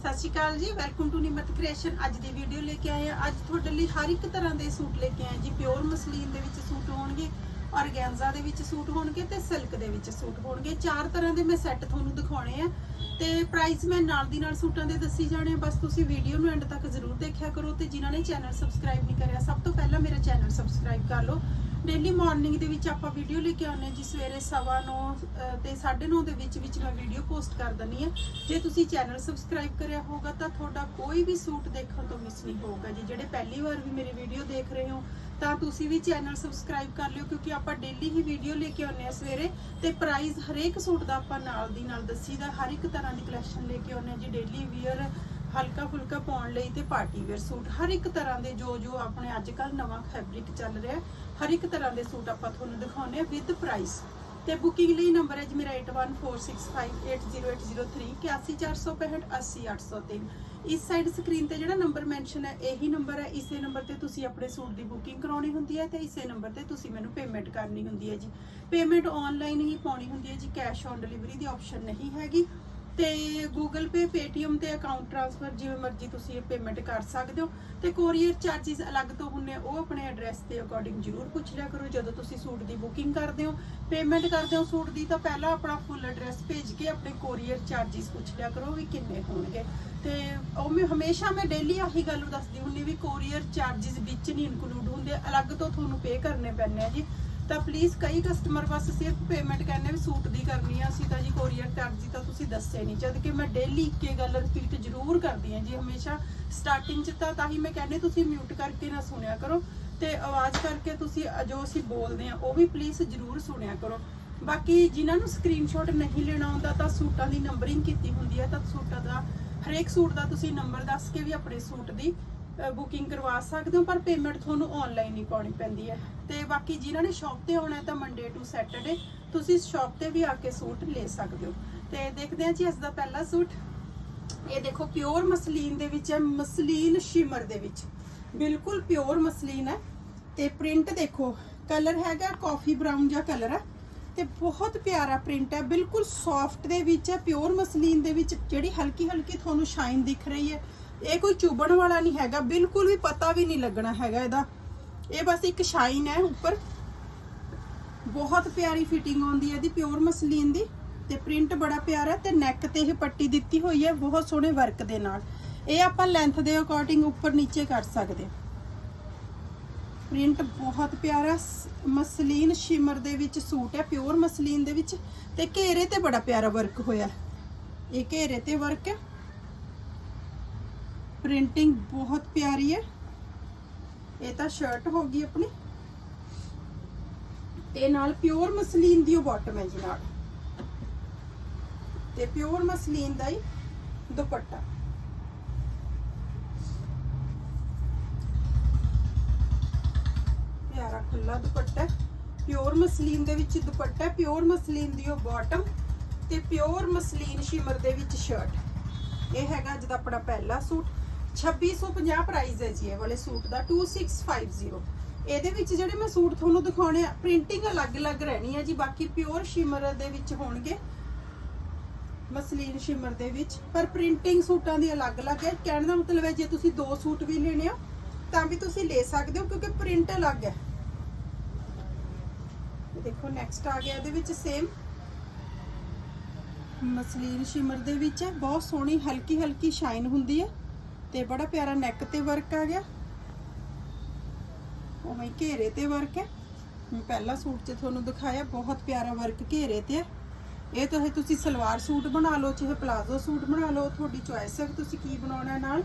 ਸਤਿ ਸ਼੍ਰੀ ਅਕਾਲ ਜੀ welcome to ਨਿਮਤ creation ਅੱਜ ਦੀ ਵੀਡੀਓ ਲੈ ਕੇ ਆਏ ਆ ਅੱਜ ਤੁਹਾਡੇ ਲਈ ਹਰ ਇੱਕ ਤਰ੍ਹਾਂ ਦੇ ਸੂਟ ਲੈ ਕੇ ਆਏ ਜੀ। ਪਿਓਰ ਮਸਲੀਨ ਦੇ ਵਿੱਚ ਸੂਟ ਹੋਣਗੇ ਔਰਗੈਂਜ਼ਾ ਦੇ ਵਿੱਚ ਸੂਟ ਹੋਣਗੇ ਤੇ ਸਿਲਕ ਦੇ ਵਿੱਚ ਸੂਟ ਹੋਣਗੇ। ਚਾਰ ਤਰ੍ਹਾਂ ਦੇ ਮੈਂ ਸੈੱਟ ਤੁਹਾਨੂੰ ਦਿਖਾਉਣੇ ਆ। ਤੇ ਪ੍ਰਾਈਸ ਮੈਂ ਨਾਲ ਦੀ ਨਾਲ ਸੂਟਾਂ ਦੇ ਦੱਸੀ ਜਾਣੇ ਆ। ਬਸ ਤੁਸੀਂ ਵੀਡੀਓ ਨੂੰ ਐਂਡ ਤੱਕ ਜ਼ਰੂਰ ਦੇਖਿਆ ਕਰੋ ਤੇ ਜਿਨ੍ਹਾਂ ਨੇ ਚੈਨਲ ਸਬਸਕ੍ਰਾਈਬ ਨਹੀਂ ਕਰਿਆ, ਸਭ ਤੋਂ ਪਹਿਲਾਂ ਮੇਰਾ ਚੈਨਲ ਸਬਸਕ੍ਰਾਈਬ ਕਰ ਲਓ। ਡੇਲੀ ਮਾਰਨਿੰਗ ਦੇ ਵਿੱਚ ਆਪਾਂ ਵੀਡੀਓ ਲੈ ਕੇ ਆਉਂਦੇ ਜੀ, ਸਵੇਰੇ 9:30 ਤੇ 9:30 ਦੇ ਵਿੱਚ ਵਿੱਚ ਮੈਂ ਵੀਡੀਓ ਪੋਸਟ ਕਰ ਦਿੰਦੀ ਹਾਂ। ਜੇ ਤੁਸੀਂ ਚੈਨਲ ਸਬਸਕ੍ਰਾਈਬ ਕਰਿਆ ਹੋਗਾ ਤਾਂ ਤੁਹਾਡਾ ਕੋਈ ਵੀ ਸੂਟ ਦੇਖਣ ਤੋਂ ਮਿਸ ਨਹੀਂ ਹੋਊਗਾ ਜੀ। ਜਿਹੜੇ ਪਹਿਲੀ ਵਾਰ ਵੀ ਮੇਰੀ ਵੀਡੀਓ ਦੇਖ ਰਹੇ ਹੋ, ਤਾਂ ਤੁਸੀਂ ਵੀ ਚੈਨਲ ਸਬਸਕ੍ਰਾਈਬ ਕਰ ਲਿਓ, ਕਿਉਂਕਿ ਆਪਾਂ ਡੇਲੀ ਹੀ ਵੀਡੀਓ ਲੈ ਕੇ ਆਉਂਦੇ ਆ ਸਵੇਰੇ। ਤੇ ਪ੍ਰਾਈਸ ਹਰੇਕ ਸੂਟ ਦਾ ਆਪਾਂ ਨਾਲ ਦੀ ਨਾਲ ਦੱਸੀਦਾ ਹਰ ਇੱਕ ਤਰ੍ਹਾਂ ਦੀ ਕਲੈਕਸ਼ਨ ਲੈ ਕੇ ਆਉਂਦੇ ਆ ਜੀ। ਡੇਲੀ ਵੀਅਰ ਹਲਕਾ ਫੁਲਕਾ ਪਾਉਣ ਲਈ ਤੇ ਪਾਰਟੀ ਵੇਅਰ ਸੂਟ ਹਰ ਇੱਕ ਤਰ੍ਹਾਂ ਦੇ ਜੋ ਜੋ ਆਪਣੇ ਅੱਜ ਕੱਲ ਨਵਾਂ ਫੈਬਰਿਕ ਚੱਲ ਰਿਹਾ। ਹਰ ਇੱਕ ਤਰ੍ਹਾਂ ਦੇ ਸੂਟ ਆਪਾਂ ਤੁਹਾਨੂੰ ਦਿਖਾਉਣੇ ਆ ਵਿਦ ਪ੍ਰਾਈਸ ਤੇ ਬੁਕਿੰਗ ਲਈ ਨੰਬਰ ਹੈ ਜੀ ਮੇਰਾ 8146580803 80465 ਇਸ ਸਾਈਡ ਸਕਰੀਨ ਤੇ ਜਿਹੜਾ ਨੰਬਰ ਮੈਂਸ਼ਨ ਹੈ, ਇਹੀ ਨੰਬਰ ਹੈ। ਇਸੇ ਨੰਬਰ ਤੇ ਤੁਸੀਂ ਆਪਣੇ ਸੂਟ ਦੀ ਬੁਕਿੰਗ ਕਰਾਉਣੀ ਹੁੰਦੀ ਹੈ ਤੇ ਇਸੇ ਨੰਬਰ ਤੇ ਤੁਸੀਂ ਮੈਨੂੰ ਪੇਮੈਂਟ ਕਰਨੀ ਹੁੰਦੀ ਹੈ ਜੀ। ਪੇਮੈਂਟ ਆਨਲਾਈਨ ਹੀ ਪਾਉਣੀ ਹੁੰਦੀ ਹੈ ਜੀ ਕੈਸ਼ ਔਨ ਡਿਲੀਵਰੀ ਦੀ ਆਪਸ਼ਨ ਨਹੀਂ ਹੈਗੀ। ਤੇ Google Pay, Paytm ਤੇ ਅਕਾਊਂਟ ਟ੍ਰਾਂਸਫਰ ਜਿਵੇਂ ਮਰਜ਼ੀ ਤੁਸੀਂ ਪੇਮੈਂਟ ਕਰ ਸਕਦੇ ਹੋ। ਤੇ ਕੋਰੀਅਰ ਚਾਰजेस ਅਲੱਗ ਤੋਂ ਹੁੰਨੇ ਉਹ ਆਪਣੇ ਐਡਰੈਸ ਦੇ ਅਕੋਰਡਿੰਗ ਜ਼ਰੂਰ ਪੁੱਛ ਲਿਆ ਕਰੋ। ਜਦੋਂ ਤੁਸੀਂ ਸੂਟ ਦੀ ਬੁਕਿੰਗ ਕਰਦੇ ਹੋ ਪੇਮੈਂਟ ਕਰਦੇ ਹੋ ਸੂਟ ਦੀ, ਤਾਂ ਪਹਿਲਾਂ ਆਪਣਾ ਫੁੱਲ ਐਡਰੈਸ ਭੇਜ ਕੇ ਆਪਣੇ ਕੋਰੀਅਰ ਚਾਰजेस ਪੁੱਛ ਲਿਆ ਕਰੋ ਵੀ ਕਿੰਨੇ ਹੋਣਗੇ। ਤੇ ਉਹ ਮੈਂ ਹਮੇਸ਼ਾ ਮੈਂ ਡੇਲੀ ਆਹੀ ਗੱਲ ਦੱਸਦੀ ਹੁੰਨੀ ਵੀ ਕੋਰੀਅਰ ਚਾਰजेस ਵਿੱਚ ਨਹੀਂ ਇਨਕਲੂਡ ਹੁੰਦੇ, ਅਲੱਗ ਤੋਂ ਤੁਹਾਨੂੰ ਪੇ ਕਰਨੇ ਪੈਣੇ ਆ ਜੀ। ਤਾਂ ਪਲੀਜ਼ ਕਈ ਕਸਟਮਰ ਬਸ ਸਿਰਫ ਪੇਮੈਂਟ ਕਰਨੇ ਵੀ ਸੂਟ ਦੀ ਕਰਨੀ ਆ, ਅਸੀਂ ਤਾਂ ਜੀ ਕੋਰੀਅਰ ਚਾਰਜ ਤਾਂ ਤੁਸੀਂ ਦੱਸੇ ਨਹੀਂ ਜਦ ਕਿ ਮੈਂ ਡੇਲੀ ਇੱਕੇ ਗੱਲ ਰਿਪੀਟ ਜ਼ਰੂਰ ਕਰਦੀ ਆ ਜੀ, ਹਮੇਸ਼ਾ ਸਟਾਰਟਿੰਗ 'ਚ ਤਾਂ ਤਾਂ ਹੀ ਮੈਂ ਕਹਿੰਦੀ ਤੁਸੀਂ ਮਿਊਟ ਕਰਕੇ ਨਾ ਸੁਣਿਆ ਕਰੋ ਤੇ ਆਵਾਜ਼ ਕਰਕੇ ਤੁਸੀਂ ਜੋ ਅਸੀਂ ਬੋਲਦੇ ਆ ਉਹ ਵੀ ਪਲੀਜ਼ ਜ਼ਰੂਰ ਸੁਣਿਆ ਕਰੋ। ਬਾਕੀ ਜਿਨ੍ਹਾਂ ਨੂੰ ਸਕਰੀਨਸ਼ਾਟ ਨਹੀਂ ਲੈਣਾ ਆਉਂਦਾ ਤਾਂ ਸੂਟਾਂ ਦੀ ਨੰਬਰਿੰਗ ਕੀਤੀ ਹੁੰਦੀ ਹੈ, ਤਾਂ ਸੂਟਾਂ ਦਾ, ਹਰੇਕ ਸੂਟ ਦਾ ਤੁਸੀਂ ਨੰਬਰ ਦੱਸ ਕੇ ਵੀ ਆਪਣੇ ਸੂਟ ਦੀ ਬੁਕਿੰਗ ਕਰਵਾ ਸਕਦੇ ਹੋ, ਪਰ ਪੇਮੈਂਟ ਤੁਹਾਨੂੰ ਆਨਲਾਈਨ ਹੀ ਪਾਉਣੀ ਪੈਂਦੀ ਹੈ। ਤੇ ਬਾਕੀ ਜਿਨ੍ਹਾਂ ਨੇ ਸ਼ਾਪ ਤੇ ਆਉਣਾ ਤਾਂ ਮੰਡੇ ਟੂ ਸੈਟਰਡੇ ਤੁਸੀਂ ਸ਼ਾਪ ਤੇ ਵੀ ਆ ਕੇ ਸੂਟ ਲੈ ਸਕਦੇ ਹੋ। ਤੇ ਦੇਖਦੇ ਹਾਂ ਜੀ ਇਸ ਦਾ ਪਹਿਲਾ ਸੂਟ। ਇਹ ਦੇਖੋ ਪਿਓਰ ਮਸਲੀਨ ਦੇ ਵਿੱਚ ਹੈ, ਮਸਲੀਨ ਸ਼ਿਮਰ ਦੇ ਵਿੱਚ। ਬਿਲਕੁਲ ਪਿਓਰ ਮਸਲੀਨ ਹੈ। ਤੇ ਪ੍ਰਿੰਟ ਦੇਖੋ ਕਲਰ ਹੈਗਾ ਕਾਫੀ ਬਰਾਊਨ ਜਿਹਾ ਕਲਰ ਹੈ। ਤੇ ਬਹੁਤ ਪਿਆਰਾ ਪ੍ਰਿੰਟ ਹੈ, ਬਿਲਕੁਲ ਸੌਫਟ ਦੇ ਵਿੱਚ ਹੈ ਪਿਓਰ ਮਸਲੀਨ ਦੇ ਵਿੱਚ ਜਿਹੜੀ ਹਲਕੀ ਹਲਕੀ ਤੁਹਾਨੂੰ ਸ਼ਾਈਨ ਦਿਖ ਰਹੀ ਹੈ। ਇਹ ਕੋਈ ਚੁਬਣ ਵਾਲਾ ਨਹੀਂ ਹੈਗਾ, ਬਿਲਕੁਲ ਵੀ ਪਤਾ ਵੀ ਨਹੀਂ ਲੱਗਣਾ ਹੈਗਾ ਇਹਦਾ। ਇਹ ਬਸ ਇੱਕ ਸ਼ਾਈਨ ਹੈ ਉੱਪਰ। ਬਹੁਤ ਪਿਆਰੀ ਫਿਟਿੰਗ ਆਉਂਦੀ ਹੈ ਇਹਦੀ ਪਿਓਰ ਮਸਲੀਨ ਦੀ, ਤੇ ਪ੍ਰਿੰਟ ਬੜਾ ਪਿਆਰਾ ਤੇ ਨੈਕ ਤੇ ਇਹ ਪੱਟੀ ਦਿੱਤੀ ਹੋਈ ਹੈ ਬਹੁਤ ਸੋਹਣੇ ਵਰਕ ਦੇ ਨਾਲ। ਇਹ ਆਪਾਂ ਲੈਂਥ ਦੇ ਅਕੋਰਡਿੰਗ ਉੱਪਰ ਨੀਚੇ ਕਰ ਸਕਦੇ ਪ੍ਰਿੰਟ ਬਹੁਤ ਪਿਆਰਾ ਮਸਲੀਨ ਸ਼ਿਮਰ ਦੇ ਵਿੱਚ ਸੂਟ ਹੈ ਪਿਓਰ ਮਸਲੀਨ ਦੇ ਵਿੱਚ, ਤੇ ਘੇਰੇ ਤੇ ਬੜਾ ਪਿਆਰਾ ਵਰਕ ਹੋਇਆ। ਇਹ ਘੇਰੇ ਤੇ ਵਰਕ ਹੈ। ਪ੍ਰਿੰਟਿੰਗ ਬਹੁਤ ਪਿਆਰੀ ਹੈ। ਇਹ ਤਾਂ ਸ਼ਰਟ ਹੋ ਗਈ ਆਪਣੀ। ਤੇ ਨਾਲ ਪਿਓਰ ਮਸਲੀਨ ਦੀ ਉਹ ਬਾਟਮ ਹੈ ਜੀ ਨਾਲ। ਤੇ ਪਿਓਰ ਮਸਲੀਨ ਦਾ ਹੀ ਦੁਪੱਟਾ। ਪਿਆਰਾ ਖੁੱਲਾ ਦੁਪੱਟਾ ਪਿਓਰ ਮਸਲੀਨ ਦੇ ਵਿੱਚ ਦੁਪੱਟਾ ਪਿਓਰ ਮਸਲੀਨ ਦੀ ਉਹ ਬਾਟਮ ਤੇ ਪਿਓਰ ਮਸਲੀਨ ਸ਼ਿਮਰ ਦੇ ਵਿੱਚ ਸ਼ਰਟ ਇਹ ਹੈਗਾ ਅੱਜ ਦਾ ਆਪਣਾ ਪਹਿਲਾ ਸੂਟ। 2650 ਪ੍ਰਾਈਸ ਹੈ ਜੀ ਇਹ ਵਾਲੇ ਸੂਟ ਦਾ 2650 ਇਹਦੇ ਵਿੱਚ ਜਿਹੜੇ ਮੈਂ ਸੂਟ ਤੁਹਾਨੂੰ ਦਿਖਾਉਣੇ ਆ ਪ੍ਰਿੰਟਿੰਗ ਅਲੱਗ-ਅਲੱਗ ਰਹਿਣੀ ਹੈ ਜੀ, ਬਾਕੀ ਪਿਓਰ ਸ਼ਿਮਰ ਦੇ ਵਿੱਚ ਹੋਣਗੇ। ਮਸਲੀਨ ਸ਼ਿਮਰ ਦੇ ਵਿੱਚ, ਪਰ ਪ੍ਰਿੰਟਿੰਗ ਸੂਟਾਂ ਦੀ ਅਲੱਗ-ਅਲੱਗ ਹੈ। ਕਹਿਣ ਦਾ ਮਤਲਬ ਹੈ, ਜੇ ਤੁਸੀਂ ਦੋ ਸੂਟ ਵੀ ਲੈਣੇ ਹੋ ਤਾਂ ਵੀ ਤੁਸੀਂ ਲੈ ਸਕਦੇ ਹੋ, ਕਿਉਂਕਿ ਪ੍ਰਿੰਟ ਅਲੱਗ ਹੈ। ਦੇਖੋ ਨੈਕਸਟ ਆ ਗਿਆ ਇਹਦੇ ਵਿੱਚ ਸੇਮ ਮਸਲੀਨ ਸ਼ਿਮਰ ਦੇ ਵਿੱਚ ਹੈ, ਬਹੁਤ ਸੋਹਣੀ ਹਲਕੀ ਹਲਕੀ ਸ਼ਾਈਨ ਹੁੰਦੀ ਹੈ। ਤੇ ਬੜਾ ਪਿਆਰਾ ਨੈਕ ਤੇ ਵਰਕ ਆ ਗਿਆ। ਉਵੇਂ ਹੀ ਘੇਰੇ ਤੇ ਵਰਕ ਹੈ। ਮੈਂ ਪਹਿਲਾ ਸੂਟ 'ਚ ਤੁਹਾਨੂੰ ਦਿਖਾਇਆ, ਬਹੁਤ ਪਿਆਰਾ ਵਰਕ ਘੇਰੇ ਤੇ ਹੈ। ਇਹ ਤਾਂ ਇਹ ਤੁਸੀਂ ਸਲਵਾਰ ਸੂਟ ਬਣਾ ਲਓ, ਚਾਹੇ ਪਲਾਜ਼ੋ ਸੂਟ ਬਣਾ ਲਓ, ਤੁਹਾਡੀ ਚੁਆਇਸ ਹੈ ਤੁਸੀਂ ਕੀ ਬਣਾਉਣਾ ਨਾਲ।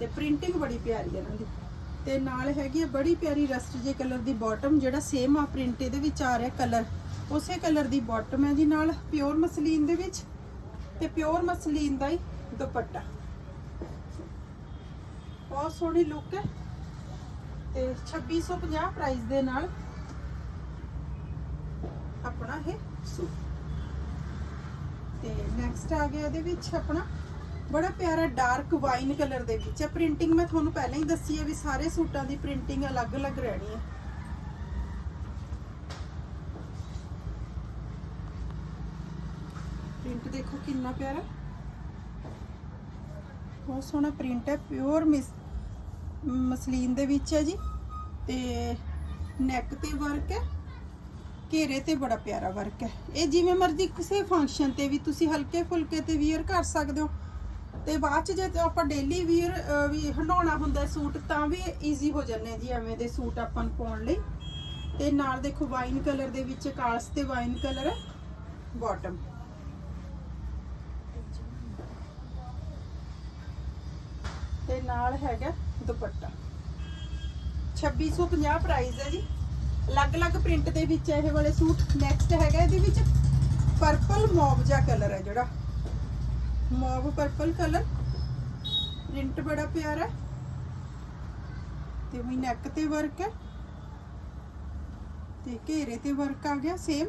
ਤੇ ਪ੍ਰਿੰਟਿੰਗ ਬੜੀ ਪਿਆਰੀ ਹੈ ਇਹਨਾਂ ਦੀ। ਤੇ ਨਾਲ ਹੈਗੀ ਹੈ ਬੜੀ ਪਿਆਰੀ ਰਸਟ ਜੇ ਕਲਰ ਦੀ ਬਾਟਮ ਜਿਹੜਾ ਸੇਮ ਆ ਪ੍ਰਿੰਟ ਇਹਦੇ ਵਿੱਚ ਆ ਰਿਹਾ ਕਲਰ ਉਸੇ ਕਲਰ ਦੀ ਬਾਟਮ ਹੈ ਜੀ ਨਾਲ ਪਿਓਰ ਮਸਲੀਨ ਦੇ ਵਿੱਚ। ਤੇ ਪਿਓਰ ਮਸਲੀਨ ਦਾ ਹੀ ਦੁਪੱਟਾ। ਬਹੁਤ ਸੋਹਣੀ ਲੁੱਕ ਹੈ ਤੇ 2650 ਪ੍ਰਾਈਸ ਦੇ ਨਾਲ ਆਪਣਾ ਇਹ ਸੂਟ। ਤੇ ਨੈਕਸਟ ਆ ਗਿਆ ਇਹਦੇ ਵਿੱਚ ਆਪਣਾ ਬੜਾ ਪਿਆਰਾ ਡਾਰਕ ਵਾਈਨ ਕਲਰ ਦੇ ਵਿੱਚ ਹੈ। ਪ੍ਰਿੰਟਿੰਗ ਮੈਂ ਤੁਹਾਨੂੰ ਪਹਿਲਾਂ ਹੀ ਦੱਸੀ ਹੈ ਵੀ ਸਾਰੇ ਸੂਟਾਂ ਦੀ ਪ੍ਰਿੰਟਿੰਗ ਅਲੱਗ-ਅਲੱਗ ਰਹਿਣੀ ਹੈ। ਪ੍ਰਿੰਟ ਦੇਖੋ ਕਿੰਨਾ ਪਿਆਰਾ। ਬਹੁਤ ਸੋਹਣਾ ਪ੍ਰਿੰਟ ਹੈ ਪਿਓਰ ਮਿਸ, ਮਸਲੀਨ ਦੇ ਵਿੱਚ ਹੈ ਜੀ ਤੇ ਨੈਕ ਤੇ ਵਰਕ ਹੈ, ਘੇਰੇ ਤੇ ਬੜਾ ਪਿਆਰਾ ਵਰਕ ਹੈ। ਇਹ ਜਿਵੇਂ ਮਰਜ਼ੀ ਕਿਸੇ ਫੰਕਸ਼ਨ ਤੇ ਵੀ ਤੁਸੀਂ ਹਲਕੇ ਫੁਲਕੇ ਤੇ ਵੀਅਰ ਕਰ ਸਕਦੇ ਹੋ। ਤੇ ਬਾਅਦ ਚ ਜੇ ਆਪਾਂ ਡੇਲੀ ਵੀਅਰ ਵੀ ਹੰਡਾਉਣਾ ਹੁੰਦਾ ਸੂਟ, ਤਾਂ ਵੀ ਈਜ਼ੀ ਹੋ ਜਾਂਦੇ ਜੀ, ਐਵੇਂ ਦੇ ਸੂਟ ਆਪਾਂ ਨੂੰ ਪਾਉਣ ਲਈ। ਤੇ ਨਾਲ ਦੇਖੋ ਵਾਈਨ ਕਲਰ ਦੇ ਵਿੱਚ ਕਾਲਸ ਤੇ ਵਾਈਨ ਕਲਰ ਹੈ ਬਾਟਮ ਤੇ ਨਾਲ ਹੈਗਾ ਦੁਪੱਟਾ। 2650 ਪ੍ਰਾਈਸ ਹੈ ਜੀ। ਅਲੱਗ-ਅਲੱਗ ਪ੍ਰਿੰਟ ਦੇ ਵਿੱਚ ਇਹ ਵਾਲੇ ਸੂਟ ਨੈਕਸਟ ਹੈਗਾ ਇਹਦੇ ਵਿੱਚ ਪਰਪਲ ਮੌਵ ਜਿਹਾ ਕਲਰ ਹੈ ਜਿਹੜਾ। ਮੌਵ ਪਰਪਲ ਕਲਰ ਪ੍ਰਿੰਟ ਬੜਾ ਪਿਆਰਾ ਤੇ ਵੀ ਨੈਕ ਤੇ ਵਰਕ ਹੈ। ਤੇ ਘੇਰੇ ਤੇ ਵਰਕ ਆ ਗਿਆ same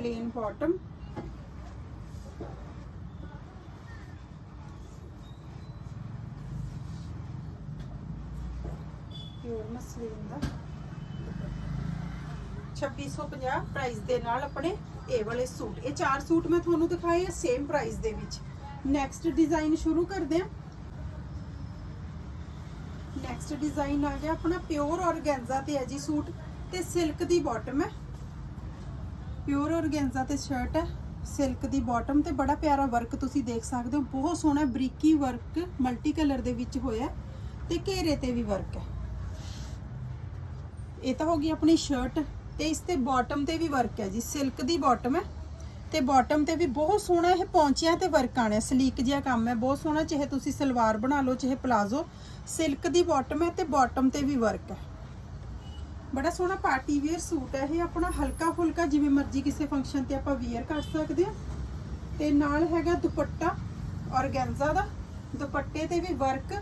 plain bottom. Pure muslin ਦਾ। 2650 ਪ੍ਰਾਈਸ ਦੇ ਨਾਲ ਆਪਣੇ ਇਹ ਵਾਲੇ ਸੂਟ। ਇਹ ਚਾਰ ਸੂਟ ਮੈਂ ਤੁਹਾਨੂੰ ਦਿਖਾਏ ਆ ਸੇਮ ਪ੍ਰਾਈਸ ਦੇ ਵਿੱਚ। ਨੈਕਸਟ ਡਿਜ਼ਾਈਨ ਸ਼ੁਰੂ ਕਰਦੇ ਹਾਂ। ਨੈਕਸਟ ਡਿਜ਼ਾਈਨ ਆ ਗਿਆ ਆਪਣਾ ਪਿਓਰ ਔਰਗੈਂਜ਼ਾ ਤੇ ਹੈ ਜੀ ਸੂਟ। ਤੇ ਸਿਲਕ ਦੀ ਬਾਟਮ ਹੈ। ਪਿਓਰ ਔਰਗੈਂਜ਼ਾ ਤੇ ਸ਼ਰਟ ਹੈ ਸਿਲਕ ਦੀ ਬਾਟਮ ਤੇ ਬੜਾ ਪਿਆਰਾ ਵਰਕ ਤੁਸੀਂ ਦੇਖ ਸਕਦੇ ਹੋ। ਬਹੁਤ ਸੋਹਣਾ ਬਰੀਕੀ ਵਰਕ ਮਲਟੀ ਕਲਰ ਦੇ ਵਿੱਚ ਹੋਇਆ ਤੇ ਘੇਰੇ ਤੇ ਵੀ ਵਰਕ ਹੈ। ਇਹ ਤਾਂ ਹੋ ਗਈ ਆਪਣੀ ਸ਼ਰਟ ਤੇ ਇਸ ਤੇ ਬਾਟਮ ਤੇ ਵੀ ਵਰਕ ਹੈ ਜੀ। ਸਿਲਕ ਦੀ ਬਾਟਮ ਹੈ ਤੇ ਬਾਟਮ ਤੇ ਵੀ ਬਹੁਤ ਸੋਹਣਾ ਇਹ ਪੌਂਚਿਆਂ ਤੇ ਵਰਕ ਆਣਾ ਸਲੀਕ ਜਿਹਾ ਕੰਮ ਹੈ, ਬਹੁਤ ਸੋਹਣਾ, ਚਾਹੇ ਤੁਸੀਂ ਸਲਵਾਰ ਬਣਾ ਲਓ, ਚਾਹੇ ਪਲਾਜ਼ੋ। ਸਿਲਕ ਦੀ ਬਾਟਮ ਹੈ ਤੇ ਬਾਟਮ ਤੇ ਵੀ ਵਰਕ ਹੈ। ਬੜਾ ਸੋਹਣਾ ਪਾਰਟੀ ਵੇਅਰ ਸੂਟ ਹੈ ਇਹ, ਆਪਣਾ ਹਲਕਾ ਫੁਲਕਾ ਜਿਵੇਂ ਮਰਜ਼ੀ ਕਿਸੇ ਫੰਕਸ਼ਨ ਤੇ ਆਪਾਂ ਵੇਅਰ ਕਰ ਸਕਦੇ ਹਾਂ। ਤੇ ਨਾਲ ਹੈਗਾ ਦੁਪੱਟਾ ਔਰਗੈਂਜ਼ਾ ਦਾ, ਦੁਪੱਟੇ ਤੇ ਵੀ ਵਰਕ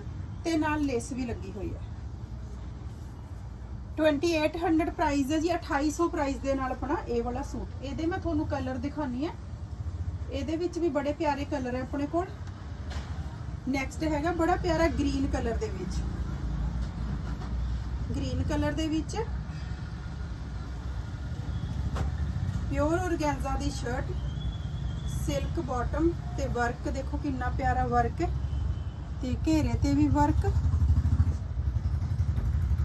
ਤੇ ਨਾਲ ਲੇਸ ਵੀ ਲੱਗੀ ਹੋਈ ਹੈ। 2800 ਪ੍ਰਾਈਸ ਹੈ ਜੀ 2800 ਪ੍ਰਾਈਸ ਦੇ ਨਾਲ ਆਪਣਾ ਇਹ ਵਾਲਾ ਸੂਟ। ਇਹਦੇ ਮੈਂ ਤੁਹਾਨੂੰ ਕਲਰ ਦਿਖਾਉਣੀ ਹੈ। ਇਹਦੇ ਵਿੱਚ ਵੀ ਬੜੇ ਪਿਆਰੇ ਕਲਰ ਹੈ ਆਪਣੇ ਕੋਲ। ਨੈਕਸਟ ਹੈਗਾ ਬੜਾ ਪਿਆਰਾ ਗ੍ਰੀਨ ਕਲਰ ਦੇ ਵਿੱਚ। ਗ੍ਰੀਨ ਕਲਰ ਦੇ ਵਿੱਚ ਪਿਓਰ ਔਰਗੈਂਜ਼ਾ ਦੀ ਸ਼ਰਟ ਸਿਲਕ ਬਾਟਮ ਤੇ ਵਰਕ ਦੇਖੋ ਕਿੰਨਾ ਪਿਆਰਾ ਵਰਕ ਹੈ। ਤੇ ਘੇਰੇ ਤੇ ਵੀ ਵਰਕ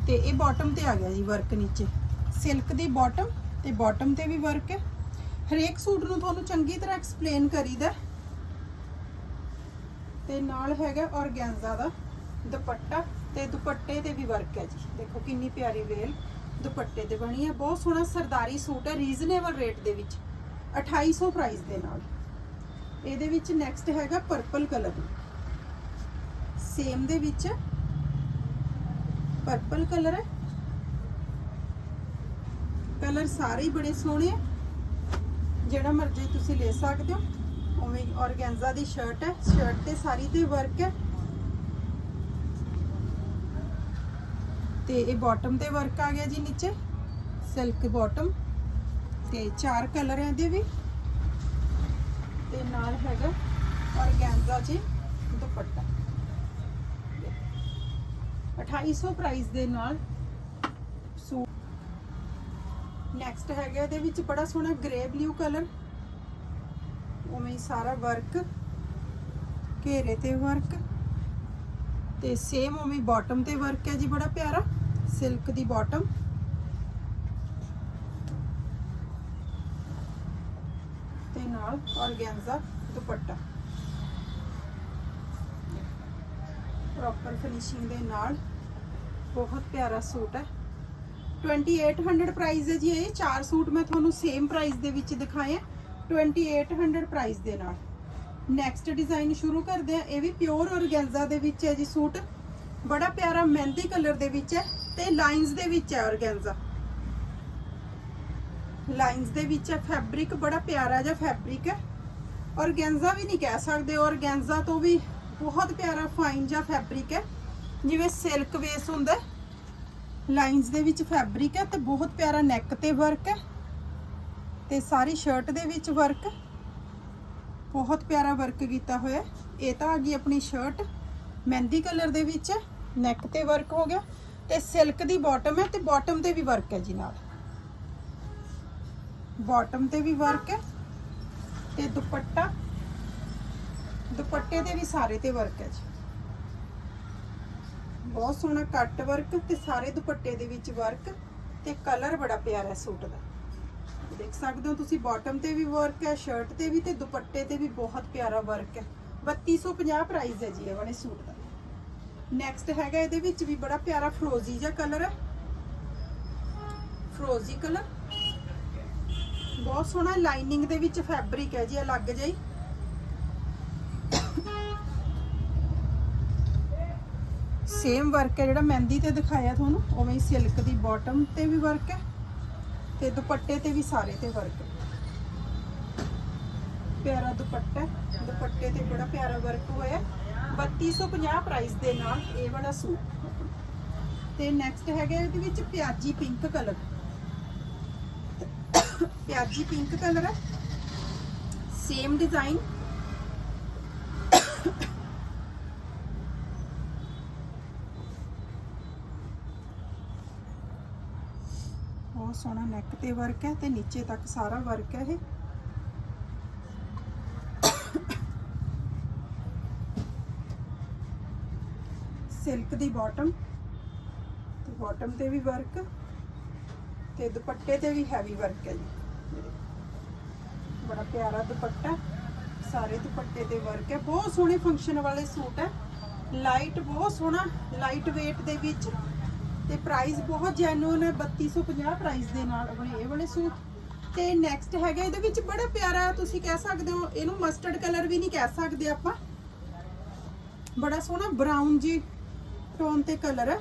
ਤੇ ਇਹ ਬਾਟਮ ਤੇ ਆ ਗਿਆ ਜੀ ਵਰਕ ਨੀਚੇ। ਸਿਲਕ ਦੀ ਬਾਟਮ ਤੇ ਬਾਟਮ ਤੇ ਵੀ ਵਰਕ ਹੈ। ਹਰੇਕ ਸੂਟ ਨੂੰ ਤੁਹਾਨੂੰ ਚੰਗੀ ਤਰ੍ਹਾਂ ਐਕਸਪਲੇਨ ਕਰੀਦਾ ਤੇ ਨਾਲ ਹੈਗਾ ਔਰਗੈਂਜ਼ਾ ਦਾ ਦੁਪੱਟਾ ਤੇ ਦੁਪੱਟੇ ਤੇ ਵੀ ਵਰਕ ਹੈ ਜੀ। ਦੇਖੋ ਕਿੰਨੀ ਪਿਆਰੀ ਵੇਲ। ਦੁਪੱਟੇ ਤੇ ਬਣੀ ਹੈ। ਬਹੁਤ ਸੋਹਣਾ ਸਰਦਾਰੀ ਸੂਟ ਹੈ ਰੀਜ਼ਨੇਬਲ ਰੇਟ ਦੇ ਵਿੱਚ। 2800 ਪ੍ਰਾਈਸ ਦੇ ਨਾਲ। ਇਹਦੇ ਵਿੱਚ ਨੈਕਸਟ ਹੈਗਾ ਪਰਪਲ ਕਲਰ ਸੇਮ ਦੇ ਵਿੱਚ ਪਰਪਲ ਕਲਰ ਹੈ। ਕਲਰ ਸਾਰੇ ਹੀ ਬੜੇ ਸੋਹਣੇ ਆ ਜਿਹੜਾ ਮਰਜ਼ੀ ਤੁਸੀਂ ਲੈ ਸਕਦੇ ਹੋ। ਉਵੇਂ ਔਰਗੈਂਜ਼ਾ ਦੀ ਸ਼ਰਟ ਹੈ। ਸ਼ਰਟ ਤੇ ਸਾਰੀ ਤੇ ਵਰਕ ਹੈ। ਤੇ ਇਹ ਬਾਟਮ ਤੇ ਵਰਕ ਆ ਗਿਆ ਜੀ ਨੀਚੇ। ਸਿਲਕ ਬਾਟਮ ਤੇ ਚਾਰ ਕਲਰ ਹੈ ਇਹਦੇ ਵੀ। ਤੇ ਨਾਲ ਹੈਗਾ ਔਰਗੈਂਜ਼ਾ ਜੀ ਦੁਪੱਟਾ। 2800 ਪ੍ਰਾਈਸ ਦੇ ਨਾਲ ਸੂਟ। ਨੈਕਸਟ ਹੈਗਾ ਇਹਦੇ ਵਿੱਚ ਬੜਾ ਸੋਹਣਾ ਗ੍ਰੇ ਬਲੂ ਕਲਰ ਉਵੇਂ ਹੀ ਸਾਰਾ ਵਰਕ ਘੇਰੇ ਤੇ ਵਰਕ ਤੇ ਸੇਮ ਉਵੇਂ ਬਾਟਮ ਤੇ ਵਰਕ ਹੈ ਜੀ ਬੜਾ ਪਿਆਰਾ ਸਿਲਕ ਦੀ ਬਾਟਮ ਤੇ ਨਾਲ ਔਰਗੈਂਜ਼ਾ ਦੁਪੱਟਾ। ਪ੍ਰੋਪਰ ਫਿਨਿਸ਼ਿੰਗ ਦੇ ਨਾਲ ਬਹੁਤ ਪਿਆਰਾ ਸੂਟ ਹੈ। 2800 ਪ੍ਰਾਈਸ ਹੈ ਜੀ ਇਹ। ਚਾਰ ਸੂਟ ਮੈਂ ਤੁਹਾਨੂੰ ਸੇਮ ਪ੍ਰਾਈਸ ਦੇ ਵਿੱਚ ਦਿਖਾਏ ਆ 2800 ਪ੍ਰਾਈਸ ਦੇ ਨਾਲ। ਨੈਕਸਟ ਡਿਜ਼ਾਈਨ ਸ਼ੁਰੂ ਕਰਦੇ ਆ। ਇਹ ਵੀ ਪਿਓਰ ਔਰਗੈਂਜ਼ਾ ਦੇ ਵਿੱਚ ਹੈ ਜੀ ਸੂਟ। ਬੜਾ ਪਿਆਰਾ ਮਹਿੰਦੀ ਕਲਰ ਦੇ ਵਿੱਚ ਹੈ ਤੇ ਲਾਈਨਸ ਦੇ ਵਿੱਚ ਹੈ ਔਰਗੈਂਜ਼ਾ ਲਾਈਨਸ ਦੇ ਵਿੱਚ ਹੈ ਫੈਬਰਿਕ ਬੜਾ ਪਿਆਰਾ ਜਿਹਾ ਫੈਬਰਿਕ ਹੈ। ਔਰਗੈਂਜ਼ਾ ਵੀ ਨਹੀਂ ਕਹਿ ਸਕਦੇ। ਔਰਗੈਂਜ਼ਾ ਤੋਂ ਵੀ ਬਹੁਤ ਪਿਆਰਾ ਫਾਈਨ ਜਿਹਾ ਫੈਬਰਿਕ ਹੈ। ਜਿਵੇਂ ਸਿਲਕ ਵੇਸ ਹੁੰਦਾ ਲਾਈਨਸ ਦੇ ਵਿੱਚ ਫੈਬਰਿਕ ਹੈ ਤੇ ਬਹੁਤ ਪਿਆਰਾ ਨੈਕ ਤੇ ਵਰਕ ਹੈ। ਤੇ ਸਾਰੀ ਸ਼ਰਟ ਦੇ ਵਿੱਚ ਵਰਕ ਬਹੁਤ ਪਿਆਰਾ ਵਰਕ ਕੀਤਾ ਹੋਇਆ ਇਹ ਤਾਂ ਆ ਗਈ ਆਪਣੀ ਸ਼ਰਟ ਮਹਿੰਦੀ ਕਲਰ ਦੇ ਵਿੱਚ ਨੈਕ ਤੇ ਵਰਕ ਹੋ ਗਿਆ ਤੇ ਸਿਲਕ ਦੀ ਬਾਟਮ ਹੈ ਤੇ ਬਾਟਮ ਤੇ ਵੀ ਵਰਕ ਹੈ ਜੀ ਨਾਲ। ਬਾਟਮ ਤੇ ਵੀ ਵਰਕ ਹੈ ਤੇ ਦੁਪੱਟਾ, ਦੁਪੱਟੇ ਤੇ ਵੀ ਸਾਰੇ ਤੇ ਵਰਕ ਹੈ ਜੀ। ਬਹੁਤ ਸੋਹਣਾ ਕੱਟ ਵਰਕ ਤੇ ਸਾਰੇ ਦੁਪੱਟੇ ਦੇ ਵਿੱਚ ਵਰਕ ਤੇ ਕਲਰ ਬੜਾ ਪਿਆਰਾ ਸੂਟ ਦਾ। ਦੇਖ ਸਕਦੇ ਹੋ ਤੁਸੀਂ ਬਾਟਮ ਤੇ ਵੀ ਵਰਕ ਹੈ ਸ਼ਰਟ ਤੇ ਵੀ ਤੇ ਦੁਪੱਟੇ ਤੇ ਵੀ ਬਹੁਤ ਪਿਆਰਾ ਵਰਕ ਹੈ। 3250 ਪ੍ਰਾਈਸ ਹੈ ਜੀ ਇਹ ਵਾਲੇ ਸੂਟ ਦਾ। ਨੈਕਸਟ ਹੈਗਾ ਇਹਦੇ ਵਿੱਚ ਵੀ ਬੜਾ ਪਿਆਰਾ ਫਰੋਜ਼ੀ ਜਿਹਾ ਕਲਰ ਹੈ। ਫਰੋਜ਼ੀ ਕਲਰ ਬਹੁਤ ਸੋਹਣਾ ਲਾਈਨਿੰਗ ਦੇ ਵਿੱਚ ਫੈਬਰਿਕ ਹੈ ਜੀ, ਅਲੱਗ ਜਿਹੀ ਸੇਮ ਵਰਕ ਹੈ ਜਿਹੜਾ ਮਹਿੰਦੀ ਤੇ ਦਿਖਾਇਆ ਤੁਹਾਨੂੰ, ਉਵੇਂ ਹੀ ਸਿਲਕ ਦੀ ਬਾਟਮ ਤੇ ਵੀ ਵਰਕ ਹੈ। ਤੇ ਦੁਪੱਟੇ ਤੇ ਵੀ ਸਾਰੇ ਤੇ ਵਰਕ। ਪਿਆਰਾ ਦੁਪੱਟਾ, ਦੁਪੱਟੇ ਤੇ ਬੜਾ ਪਿਆਰਾ ਵਰਕ ਹੋਇਆ। ਹੈ। 3250 ਪ੍ਰਾਈਸ ਦੇ ਨਾਲ ਇਹ ਵਾਲਾ ਸੂਟ। ਤੇ ਨੈਕਸਟ ਹੈਗਾ ਇਹਦੇ ਵਿੱਚ ਪਿਆਜੀ ਪਿੰਕ ਕਲਰ ਪਿਆਜੀ ਪਿੰਕ ਕਲਰ ਹੈ ਸੇਮ ਡਿਜ਼ਾਈਨ ਬਹੁਤ ਸੋਹਣਾ ਨੈਕ ਤੇ ਵਰਕ ਹੈ ਤੇ ਨੀਚੇ ਤੱਕ ਸਾਰਾ ਵਰਕ ਹੈ ਇਹ। ਸਿਲਕ ਦੀ ਬਾਟਮ ਤੇ ਬਾਟਮ ਤੇ ਵੀ ਵਰਕ ਤੇ ਦੁਪੱਟੇ ਤੇ ਵੀ ਹੈਵੀ ਵਰਕ ਹੈ ਜੀ। ਬੜਾ ਪਿਆਰਾ ਦੁਪੱਟਾ, ਸਾਰੇ ਦੁਪੱਟੇ ਤੇ ਵਰਕ ਹੈ। ਬਹੁਤ ਸੋਹਣੇ ਫੰਕਸ਼ਨ ਵਾਲੇ ਸੂਟ ਹੈ। ਲਾਈਟ ਬਹੁਤ ਸੋਹਣਾ ਲਾਈਟ weight ਦੇ ਵਿੱਚ। ਤੇ ਪ੍ਰਾਈਸ ਬਹੁਤ ਜੈਨੂਨ ਹੈ 3250 ਪ੍ਰਾਈਸ ਦੇ ਨਾਲ ਬਣੇ ਇਹ ਵਾਲੇ ਸੂਟ। ਤੇ ਨੈਕਸਟ ਹੈਗਾ ਇਹਦੇ ਵਿੱਚ ਬੜਾ ਪਿਆਰਾ ਤੁਸੀਂ ਕਹਿ ਸਕਦੇ ਹੋ, ਇਹਨੂੰ ਮਸਟਰਡ ਕਲਰ ਵੀ ਨਹੀਂ ਕਹਿ ਸਕਦੇ ਆਪਾਂ। ਬੜਾ ਸੋਹਣਾ ਬਰਾਊਨ ਜੀ ਟੋਨ ਤੇ ਕਲਰ ਹੈ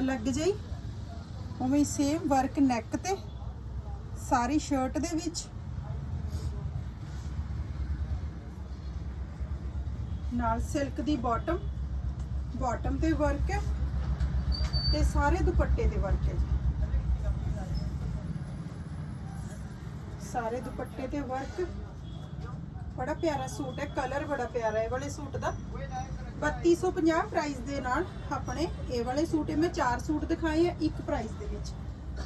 ਅਲੱਗ ਜਿਹੀ। ਉਵੇਂ ਸੇਮ ਵਰਕ ਨੈਕ ਤੇ, ਸਾਰੀ ਸ਼ਰਟ ਦੇ ਵਿੱਚ। ਨਾਲ ਸਿਲਕ ਦੀ ਬਾਟਮ ਬਾਟਮ ਤੇ ਵਰਕ ਹੈ। ਤੇ ਸਾਰੇ ਦੁਪੱਟੇ ਤੇ ਵਰਕ ਹੈ ਜੀ ਸਾਰੇ ਦੁਪੱਟੇ ਤੇ ਵਰਕ। ਬੜਾ ਪਿਆਰਾ ਸੂਟ ਹੈ, ਕਲਰ ਬੜਾ ਪਿਆਰਾ ਹੈ ਵਾਲੇ ਸੂਟ ਦਾ। 3250 ਪ੍ਰਾਈਸ ਦੇ ਨਾਲ ਆਪਣੇ ਇਹ ਵਾਲੇ ਸੂਟ ਇਹ ਮੈਂ ਚਾਰ ਸੂਟ ਦਿਖਾਏ ਆ, ਇੱਕ ਪ੍ਰਾਈਸ ਦੇ ਵਿੱਚ।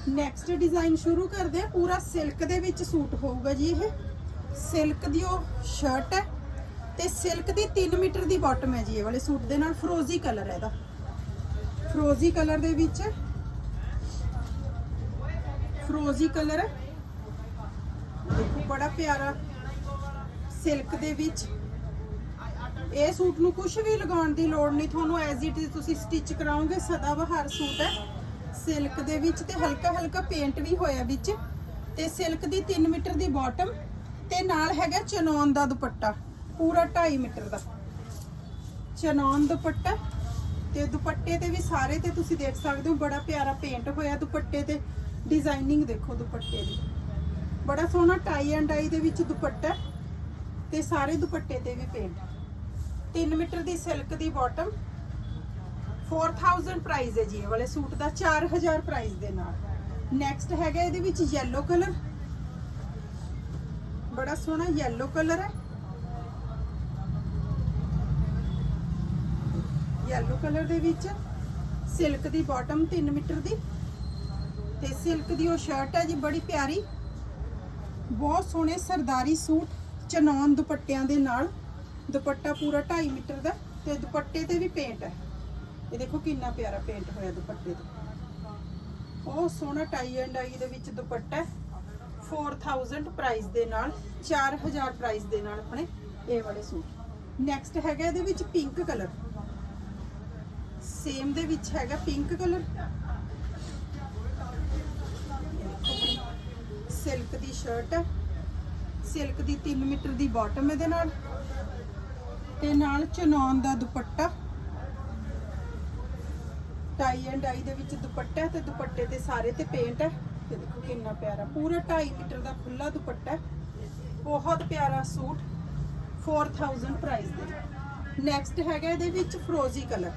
ਨੈਕਸਟ ਡਿਜ਼ਾਈਨ ਸ਼ੁਰੂ ਕਰਦੇ ਆ ਪੂਰਾ ਸਿਲਕ ਦੇ ਵਿੱਚ ਸੂਟ ਹੋਊਗਾ ਜੀ ਇਹ। ਸਿਲਕ ਦੀ ਉਹ ਸ਼ਰਟ ਹੈ ਤੇ ਸਿਲਕ ਦੀ 3 ਮੀਟਰ ਦੀ ਬਾਟਮ ਹੈ ਜੀ ਇਹ ਵਾਲੇ ਸੂਟ ਦੇ ਨਾਲ। ਫਰੋਜ਼ੀ ਕਲਰ ਹੈ ਇਹਦਾ। ਫਰੋਜ਼ੀ ਕਲਰ ਦੇ ਵਿੱਚ। ਫਰੋਜ਼ੀ ਕਲਰ। ਹੈ ਦੇਖੋ, ਬੜਾ ਪਿਆਰਾ ਸਿਲਕ ਦੇ ਵਿੱਚ। ਇਹ ਸੂਟ ਨੂੰ ਕੁਝ ਵੀ ਲਗਾਉਣ ਦੀ ਲੋੜ ਨਹੀਂ। ਤੁਹਾਨੂੰ ਐਜ਼ ਇਟ ਇਜ਼ ਤੁਸੀਂ ਸਟਿਚ ਕਰਾਓਗੇ, ਸਦਾ ਬਹਾਰ ਸੂਟ ਹੈ। ਸਿਲਕ ਦੇ ਵਿੱਚ ਤੇ ਹਲਕਾ ਹਲਕਾ ਪੇਂਟ ਵੀ ਹੋਇਆ ਵਿੱਚ। ਤੇ ਸਿਲਕ ਦੀ 3 ਮੀਟਰ ਦੀ ਬਾਟਮ ਤੇ ਨਾਲ ਹੈਗਾ ਚਨੌਨ ਦਾ ਦੁਪੱਟਾ। ਪੂਰਾ 2.5 ਮੀਟਰ ਦਾ। ਚਨੌਨ ਦੁਪੱਟਾ। ਤੇ ਦੁਪੱਟੇ ਤੇ ਵੀ ਸਾਰੇ ਤੇ ਤੁਸੀਂ ਦੇਖ ਸਕਦੇ ਹੋ, ਬੜਾ ਪਿਆਰਾ ਪੇਂਟ ਹੋਇਆ ਦੁਪੱਟੇ ਤੇ। ਡਿਜ਼ਾਈਨਿੰਗ ਦੇਖੋ ਦੁਪੱਟੇ ਦੀ। ਬੜਾ ਸੋਹਣਾ ਟਾਈ ਐਂਡ ਡਾਈ ਦੇ ਵਿੱਚ ਦੁਪੱਟਾ ਹੈ ਤੇ ਸਾਰੇ ਦੁਪੱਟੇ ਤੇ ਵੀ ਪੇਂਟ 3 ਮੀਟਰ ਦੀ ਸਿਲਕ ਦੀ ਬਾਟਮ 4000 ਪ੍ਰਾਈਸ ਹੈ ਜੀ ਇਹ ਵਾਲੇ ਸੂਟ ਦਾ 4000 ਪ੍ਰਾਈਸ ਦੇ ਨਾਲ। ਨੈਕਸਟ ਹੈਗਾ ਇਹਦੇ ਵਿੱਚ yellow ਕਲਰ ਬੜਾ ਸੋਹਣਾ yellow ਕਲਰ ਹੈ। Yellow ਕਲਰ ਦੇ ਵਿੱਚ ਸਿਲਕ ਦੀ ਬਾਟਮ 3 ਮੀਟਰ ਦੀ। ਤੇ ਸਿਲਕ ਦੀ ਉਹ ਸ਼ਰਟ ਹੈ ਜੀ, ਬੜੀ ਪਿਆਰੀ। ਬਹੁਤ ਸੋਹਣੇ ਸਰਦਾਰੀ ਸੂਟ, ਚਨੌਨ ਦੁਪੱਟਿਆਂ ਦੇ ਨਾਲ। ਦੁਪੱਟਾ ਪੂਰਾ 2.5 ਮੀਟਰ ਦਾ, ਤੇ ਦੁਪੱਟੇ ਤੇ ਵੀ ਪੇਂਟ ਹੈ ਇਹ ਦੇਖੋ ਕਿੰਨਾ ਪਿਆਰਾ ਪੇਂਟ ਹੋਇਆ ਦੁਪੱਟੇ ਤੇ। ਬਹੁਤ ਸੋਹਣਾ ਟਾਈ ਐਂਡ ਆਈ ਦੇ ਵਿੱਚ ਦੁਪੱਟਾ ਹੈ। 4000 ਪ੍ਰਾਈਸ ਦੇ ਨਾਲ 4000 ਪ੍ਰਾਈਸ ਦੇ ਨਾਲ ਆਪਣੇ ਇਹ ਵਾਲੇ ਸੂਟ। ਨੈਕਸਟ ਹੈਗਾ ਇਹਦੇ ਵਿੱਚ ਪਿੰਕ ਕਲਰ ਸੇਮ ਦੇ ਵਿੱਚ ਹੈਗਾ ਪਿੰਕ ਕਲਰ ਸਿਲਕ ਦੀ ਸ਼ਰਟ ਹੈ। ਸਿਲਕ ਦੀ 3 ਮੀਟਰ ਦੀ ਬਾਟਮ ਇਹਦੇ ਨਾਲ। ਤੇ ਨਾਲ ਚਨੌਨ ਦਾ ਦੁਪੱਟਾ। ਟਾਈ ਐਂਡ ਡਾਈ ਦੇ ਵਿੱਚ ਦੁਪੱਟਾ ਹੈ ਤੇ ਦੁਪੱਟੇ ਤੇ ਸਾਰੇ ਤੇ ਪੇਂਟ ਹੈ। ਤੇ ਦੇਖੋ ਕਿੰਨਾ ਪਿਆਰਾ, ਪੂਰਾ 2.5 ਮੀਟਰ ਦਾ ਖੁੱਲਾ ਦੁਪੱਟਾ ਹੈ। ਬਹੁਤ ਪਿਆਰਾ ਸੂਟ। 4000 ਪ੍ਰਾਈਸ ਦੇ। ਨੈਕਸਟ ਹੈਗਾ ਇਹਦੇ ਵਿੱਚ ਫਰੋਜ਼ੀ ਕਲਰ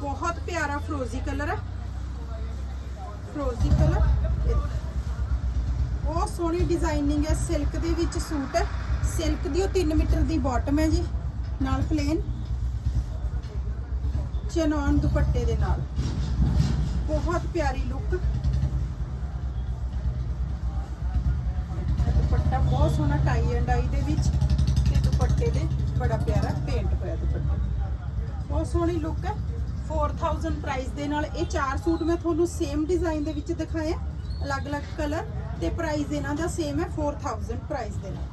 ਬਹੁਤ ਪਿਆਰਾ ਫਰੋਜ਼ੀ ਕਲਰ ਹੈ। ਫਰੋਜ਼ੀ ਕਲਰ ਬਹੁਤ ਸੋਹਣੀ ਡਿਜ਼ਾਈਨਿੰਗ ਹੈ। ਸਿਲਕ ਦੇ ਵਿੱਚ ਸੂਟ ਹੈ। ਸਿਲਕ ਦੀ ਉਹ 3 ਮੀਟਰ ਦੀ ਬਾਟਮ ਹੈ ਜੀ, ਨਾਲ ਪਲੇਨ ਚਨੌਨ ਦੁਪੱਟੇ ਦੇ ਨਾਲ। ਬਹੁਤ ਪਿਆਰੀ ਲੁੱਕ ਦੁਪੱਟਾ ਬਹੁਤ ਸੋਹਣਾ ਟਾਈ ਐਂਡ ਆਈ ਦੇ ਵਿੱਚ ਤੇ ਦੁਪੱਟੇ ਦੇ ਬੜਾ ਪਿਆਰਾ ਪੇਂਟ ਹੋਇਆ ਦੁਪੱਟਾ। ਬਹੁਤ ਸੋਹਣੀ ਲੁੱਕ ਹੈ। 4000 ਪ੍ਰਾਈਸ ਦੇ ਨਾਲ ਇਹ ਚਾਰ ਸੂਟ ਮੈਂ ਤੁਹਾਨੂੰ ਸੇਮ ਡਿਜ਼ਾਈਨ ਦੇ ਵਿੱਚ ਦਿਖਾਇਆ ਅਲੱਗ-ਅਲੱਗ ਕਲਰ ਤੇ ਪ੍ਰਾਈਸ ਇਹਨਾਂ ਦਾ ਸੇਮ ਹੈ 4000 ਪ੍ਰਾਈਸ ਦੇ ਨਾਲ।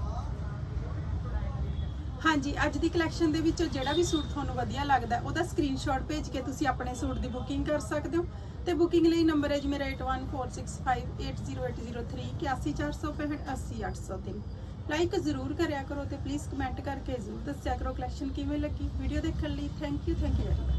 ਹਾਂਜੀ, ਅੱਜ ਦੀ ਕਲੈਕਸ਼ਨ ਦੇ ਵਿੱਚ ਜਿਹੜਾ ਵੀ ਸੂਟ ਤੁਹਾਨੂੰ ਵਧੀਆ ਲੱਗਦਾ, ਉਹਦਾ ਸਕਰੀਨਸ਼ਾਟ ਭੇਜ ਕੇ ਤੁਸੀਂ ਆਪਣੇ ਸੂਟ ਦੀ ਬੁਕਿੰਗ ਕਰ ਸਕਦੇ ਹੋ। ਤੇ ਬੁਕਿੰਗ ਲਈ ਨੰਬਰ ਹੈ ਜੀ ਮੇਰਾ 8146580803 81465 80803 ਲਾਈਕ ਜ਼ਰੂਰ ਕਰਿਆ ਕਰੋ ਤੇ ਪਲੀਜ਼ ਕਮੈਂਟ ਕਰਕੇ ਜ਼ਰੂਰ ਦੱਸਿਆ ਕਰੋ ਕਲੈਕਸ਼ਨ ਕਿਵੇਂ ਲੱਗੀ। ਵੀਡੀਓ ਦੇਖਣ ਲਈ thank you thank you very much